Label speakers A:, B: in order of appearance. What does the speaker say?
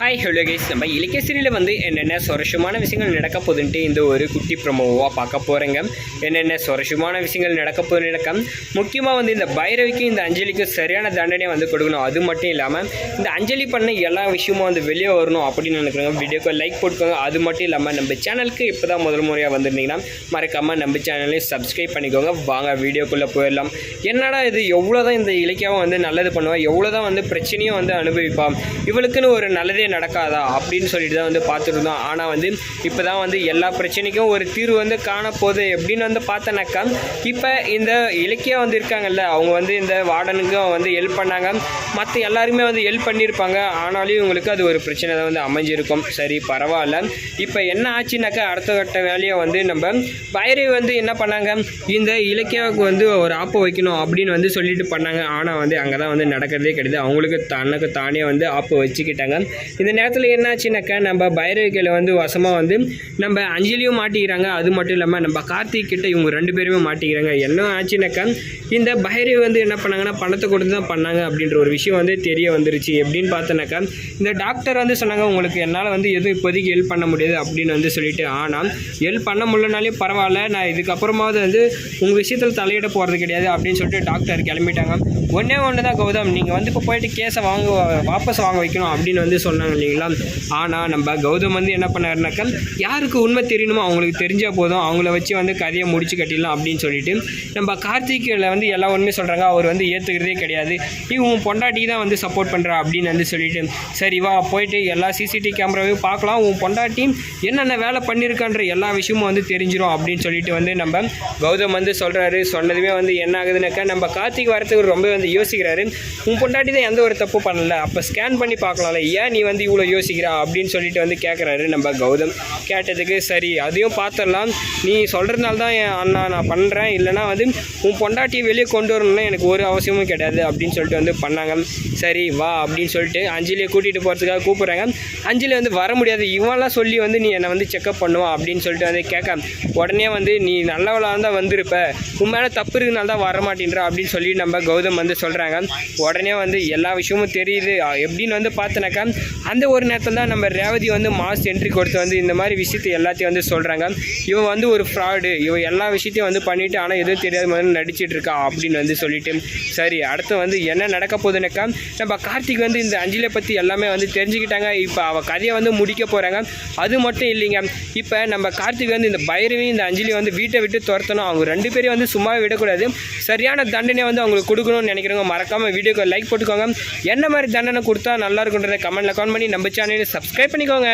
A: Hi hello guys நம்ம இலக்கியசிரியில் வந்து என்னென்ன சுரசமான விஷயங்கள் நடக்க போதுன்ட்டு இந்த ஒரு குட்டி ப்ரமோவாக பார்க்க போகிறேங்க என்னென்ன சுரசமான விஷயங்கள் நடக்க போது நடக்கம் முக்கியமாக வந்து இந்த பைரவிக்கும் இந்த அஞ்சலிக்கும் சரியான தண்டனையை வந்து கொடுக்கணும். அது மட்டும் இல்லாமல் இந்த அஞ்சலி பண்ண எல்லா விஷயமும் வந்து வெளியே வரணும் அப்படின்னு நினைக்கிறோங்க வீடியோக்கு லைக் போட்டுக்கோங்க. அது மட்டும் இல்லாமல் நம்ம சேனலுக்கு இப்போ தான் முதல் முறையாக வந்திருந்தீங்கன்னா மறக்காமல் நம்ம சேனலையும் சப்ஸ்கிரைப் பண்ணிக்கோங்க. வாங்க வீடியோக்குள்ளே போயிடலாம். என்னடா இது எவ்வளோ தான் இந்த இலக்கியாவை வந்து நல்லது பண்ணுவோம் எவ்வளோ தான் வந்து பிரச்சனையும் வந்து அனுபவிப்பான். இவளுக்குன்னு ஒரு நல்லதே நடக்காதா அப்படின்னு சொல்லிட்டு தான் வந்து பார்த்துட்டு இருந்தோம் ஆனால் வந்து இப்போ தான் வந்து எல்லா பிரச்சனைக்கும் ஒரு தீர்வு வந்து காணப்போகுது எப்படின்னு வந்து பார்த்தனாக்கா இப்போ இந்த இலக்கியம் வந்து இருக்காங்கல்ல அவங்க வந்து இந்த வார்டனுக்கும் வந்து ஹெல்ப் பண்ணாங்க. மற்ற எல்லாருமே வந்து ஹெல்ப் பண்ணியிருப்பாங்க. ஆனாலும் இவங்களுக்கு அது ஒரு பிரச்சனை தான் வந்து அமைஞ்சிருக்கும். சரி பரவாயில்ல. இப்போ என்ன ஆச்சுனாக்கா அடுத்த கட்ட வேலையை வந்து நம்ம பைரவி வந்து என்ன பண்ணாங்க இந்த இலக்கியாவுக்கு வந்து ஒரு ஆப்பு வைக்கணும் அப்படின்னு வந்து சொல்லிட்டு பண்ணாங்க. ஆனால் வந்து அங்கே தான் வந்து நடக்கிறதே கிடையாது. அவங்களுக்கு தனக்கு தானே வந்து ஆப்பு வச்சுக்கிட்டாங்க. இந்த நேரத்தில் என்னாச்சுனாக்கா நம்ம பைரவிக்கையில் வந்து வசமாக வந்து நம்ம அஞ்சலியும் மாட்டிக்கிறாங்க. அது மட்டும் இல்லாமல் நம்ம கார்த்திக் கிட்ட இவங்க ரெண்டு பேருமே மாட்டிக்கிறாங்க. என்ன ஆச்சுனாக்கா இந்த பைரவி வந்து என்ன பண்ணாங்கன்னா பணத்தை கொடுத்து தான் பண்ணாங்க அப்படின்ற ஒரு விஷயம் வந்து தெரிய வந்துருச்சு. எப்படின்னு பார்த்தோன்னாக்கா இந்த டாக்டர் வந்து சொன்னாங்க உங்களுக்கு என்னால் வந்து எதுவும் இப்போதைக்கு ஹெல்ப் பண்ண முடியாது அப்படின்னு வந்து சொல்லிட்டு. ஆனால் ஹெல்ப் பண்ண முடியலனாலே பரவாயில்ல. நான் இதுக்கப்புறமாவது வந்து உங்கள் விஷயத்தில் தலையிட போகிறது கிடையாது அப்படின்னு சொல்லிட்டு டாக்டர் கிளம்பிட்டாங்க. ஒன்றே ஒன்று தான் கௌதம். நீங்கள் வந்து இப்போ போயிட்டு கேஸை வாங்க வாபஸ் வாங்க வைக்கணும் அப்படின்னு வந்து சொன்னாங்க. இல்லைங்களா ஆனால் நம்ம கௌதம் வந்து என்ன பண்ணாருனாக்கா யாருக்கு உண்மை தெரியணுமோ அவங்களுக்கு தெரிஞ்சால் போதும். அவங்கள வச்சு வந்து கதையை முடிச்சு கட்டிடலாம் அப்படின்னு சொல்லிட்டு நம்ம கார்த்திகில் வந்து எல்லா உண்மையும் சொல்கிறாங்க அவர் வந்து ஏற்றுக்கிறதே கிடையாது. இவன் பொண்டாட்டி தான் வந்து சப்போர்ட் பண்ணுறா அப்படின்னு வந்து சொல்லிட்டு சரி வா போயிட்டு எல்லா சிசிடிவி கேமராவையும் பார்க்கலாம். உன் பொண்டாட்டி என்னென்ன வேலை பண்ணியிருக்கான்ற எல்லா விஷயமும் வந்து தெரிஞ்சிடும் அப்படின்னு சொல்லிட்டு வந்து நம்ம கௌதம் வந்து சொல்கிறாரு சொன்னதுமே வந்து என்ன ஆகுதுனாக்கா நம்ம கார்த்திக் வரத்துக்கு ரொம்ப வந்து யோசிக்கிறாரு. உன் பொண்டாட்டி தான் எந்த ஒரு தப்பு பண்ணல. அப்போ ஸ்கேன் பண்ணி பார்க்கலாம்ல. ஏன் நீ வந்து வந்து இவ்வளோ யோசிக்கிறா அப்படின்னு சொல்லிட்டு வந்து கேட்குறாரு நம்ம கௌதம். கேட்டதுக்கு சரி அதையும் பார்த்துடலாம் நீ சொல்கிறதுனால தான் என் அண்ணா நான் பண்ணுறேன் இல்லைனா வந்து உன் பொண்டாட்டியை வெளியே கொண்டு வரணும்னா எனக்கு ஒரு அவசியமும் கிடையாது அப்படின்னு சொல்லிட்டு வந்து பண்ணாங்க. சரி வா அப்படின்னு சொல்லிட்டு அஞ்சலியை கூட்டிகிட்டு போகிறதுக்காக கூப்பிட்றாங்க. அஞ்சலி வந்து வர முடியாது. இவன்லாம் சொல்லி வந்து நீ என்னை வந்து செக்அப் பண்ணுவான் அப்படின்னு சொல்லிட்டு வந்து கேட்க உடனே வந்து நீ நல்லவளாக இருந்தால் வந்திருப்ப. உன் மேலே தப்பு இருக்கிறனால தான் வர மாட்டேன்றா அப்படின்னு சொல்லி நம்ம கௌதம் வந்து சொல்கிறாங்க உடனே வந்து எல்லா விஷயமும் தெரியுது. எப்படின்னு வந்து பார்த்தனாக்கா அந்த ஒரு நேரத்தில் தான் நம்ம ரேவதி வந்து மாஸ் என்ட்ரி கொடுத்து வந்து இந்த மாதிரி விஷயத்தை எல்லாத்தையும் வந்து சொல்கிறாங்க இவன் வந்து ஒரு ஃப்ராடு இவன் எல்லா விஷயத்தையும் வந்து பண்ணிவிட்டு ஆனால் எதுவும் தெரியாத மாதிரி நடிச்சிட்டு இருக்கா அப்படின்னு வந்து சொல்லிட்டு சரி அடுத்து வந்து என்ன நடக்க போகுதுனாக்கா நம்ம கார்த்திக் வந்து இந்த அஞ்சலியை பற்றி எல்லாமே வந்து தெரிஞ்சுக்கிட்டாங்க. இப்போ அவள் கதையை வந்து முடிக்க போகிறாங்க அது மட்டும் இல்லைங்க. இப்போ நம்ம கார்த்திக் வந்து இந்த பைரவி இந்த அஞ்சலி வந்து வீட்டை விட்டு துரத்தணும். அவங்க ரெண்டு பேரையும் வந்து சும்மாவே விடக்கூடாது. சரியான தண்டனை வந்து அவங்களுக்கு கொடுக்கணும்னு நினைக்கிறவங்க மறக்காமல் வீடியோக்கு லைக் போட்டுக்கோங்க. என்ன மாதிரி தண்டனை கொடுத்தா நல்லா இருக்குன்றதை கமெண்ட்டில் ஆன் பண்ணி நம்ம சேனலை சப்ஸ்கிரைப் பண்ணிக்கோங்க.